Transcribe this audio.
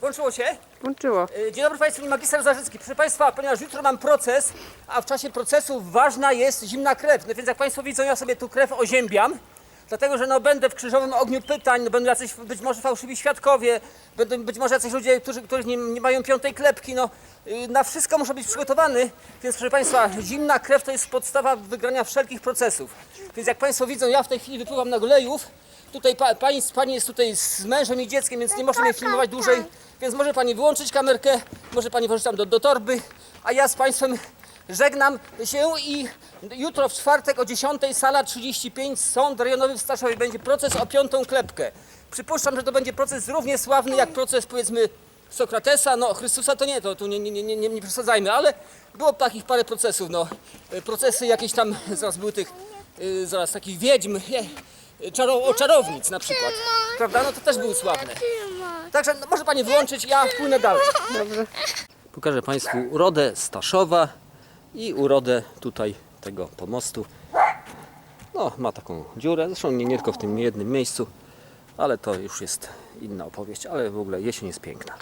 Włączyło się? Włączyło. Y, Dzień dobry Państwu, magister Zarzycki. Proszę Państwa, ponieważ jutro mam proces, a w czasie procesu ważna jest zimna krew. No więc jak Państwo widzą, ja sobie tu krew oziębiam, dlatego że no będę w krzyżowym ogniu pytań, no będą jacyś być może fałszywi świadkowie, będą być może jacyś ludzie, którzy, którzy nie, nie mają piątej klepki, no y, na wszystko muszę być przygotowany, więc proszę Państwa, zimna krew to jest podstawa wygrania wszelkich procesów. Więc jak Państwo widzą, ja w tej chwili wypływam na golejów, Tutaj pa, pani, pani jest tutaj z mężem i dzieckiem, więc nie może mnie filmować dłużej. Więc może pani wyłączyć kamerkę, może pani włożyć tam do, do torby, a ja z państwem żegnam się i jutro w czwartek o 10 sala 35 sąd rejonowy w Staszowie będzie proces o piątą klepkę. Przypuszczam, że to będzie proces równie sławny jak proces powiedzmy Sokratesa, no Chrystusa to nie, to tu nie, nie, nie, nie, nie przesadzajmy, ale było takich parę procesów, no. Procesy jakieś tam, zaraz były tych, y, zaraz takich wiedźm, nie, czaro, o czarownic na przykład, prawda, no to też były sławne. Także no, może pani wyłączyć, ja płynę dalej. Dobrze. Pokażę Państwu urodę Staszowa i urodę tutaj tego pomostu. No, ma taką dziurę, zresztą nie, nie tylko w tym jednym miejscu, ale to już jest inna opowieść, ale w ogóle jesień jest piękna.